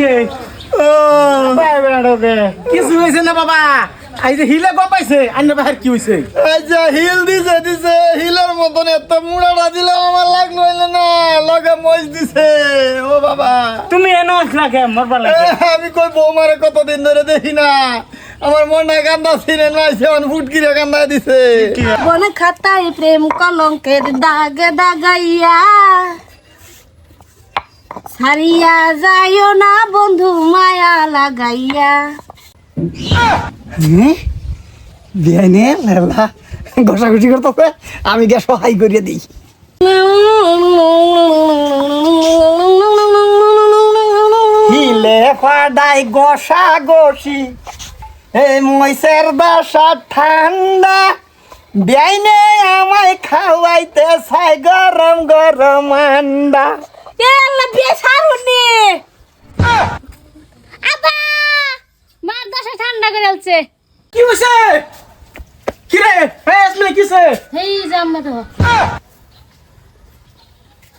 কিছে কিছু হয়েছে না বাবা? এই যে হিলে গপ পাইছে আন্য বাহার কি হয়েছে হিল দিছে দিছে হিলের মতন এত মুড়াটা দিলে আমার লাগল হইলে না লগে মজ দিছে ও বাবা। তুমি এনে আসলা কে লাগে। আমি কই বৌমারে কতদিন ধরে দেখি না আমার মনে কান্দা ছিনে অন ফুটকিরে কান্দা দিছে। বন খাতায় প্রেম কলঙ্কের দাগ দাগাইয়া সারিয়া যাইও না বন্ধু মায়া লাগাইয়া। ঘষাঘষি করতে হবে, আমি গ্যাস সহায় করিয়ে দিই। হিলে ফাডাই গসা গসি এই মইসের বাসা ঠান্ডা। বিয়াইনে আমায় খাওয়াইতে চাই গরম গরম আন্ডা। এলা বিয়ে সারুনি। আবা মার দশা ঠান্ডা করে আলছে। কি হয়েছে কি রে? হ্যাঁ আসলে কিছে হেই জাম্মা তো।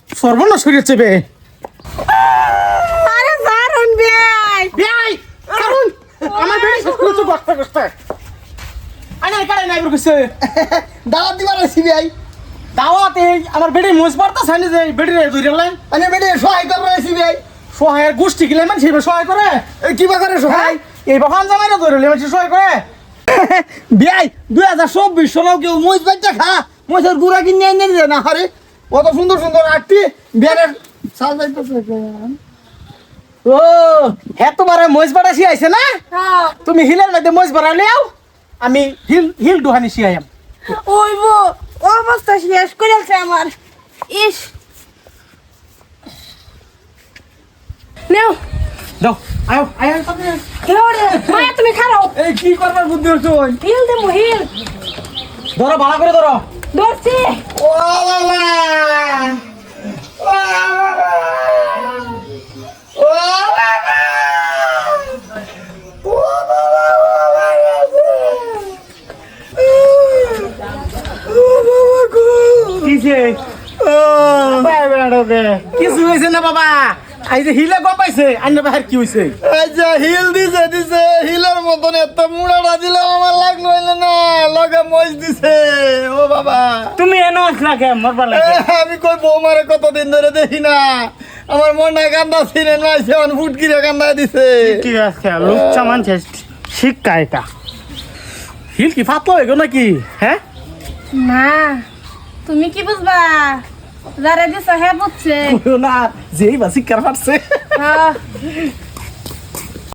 সর্বনাশ হয়েছে বে। আরে সারুন বিয়াই বিয়াই কারণ আমার বেড়ি শেষ করেছ গস্তে গস্তে আরে কারে নাই বলছে দাওয়াত দিবার আছি বিয়াই দাওয়াত আমার বেড়ি মুজ পারতা সাইনে যে বেড়ি রে ধরে লাই আমি বেটে সহায় করবার আছি বিয়াই সহায়ের গোষ্ঠী গিলে মানে সেবে সহায় করে? এই কিবা করে হ্যাঁ সহায় এই বাগান জামাইরা ধরে লে মানে সহায় করে? বিয়াই দুই হাজার চব্বিশ সালেও কেউ মহিষ বাচ্চা খা? মহিষের গুড়া কিনে এনে দিলে না হারে কত সুন্দর সুন্দর আটটি বিয়ারের সাল ও হ্যাঁ তোমার মজ বাড়া শিয়াইছে না? হ্যাঁ। তুমি হিলের মধ্যে মজ বাড়া লিয়াও আমি হিল হিল ডুহানি শিয়াইম ওইবো শেষ করে আছে আমার। ইস। নেও। দাও আয়ো আয়ো কেউ রে। মায়া তুমি খারাও এই কি করবার বুদ্ধি হচ্ছে ওই? হিল দে মুহিল ধরো ভালো করে ধরো। ধরছি। ও বাবা ও বাবা ও বাবা ও বাবা ও বাবা গো ও কিছু হয়েছে না বাবা? এই যে হিলে গপ পাইছে আন্য বাহার কি হয়েছে আচ্ছা হিল দিছে দিছে হিলের মতন এত মুড়াটা দিলে আমার লাগল হইলে না লগে মজ দিছে। ও বাবা। তুমি এনে আসলা কে মরবার এ, লাগে আমি কই বৌমারে কতদিন ধরে দেখি না। আমার মনে কান্দা ছিনে নাই সে অন ফুটকিরে কান্দা দিছে। ঠিক আছে লুচ্চা মানছে শিক্ষা এটা। হিল কি ফাতলো এগো নাকি? হ্যাঁ? না। তুমি কি বুঝবা? যারা দিছ হ্যাঁ বুঝছে। না যেই বাসি কার পারছে। হ্যাঁ।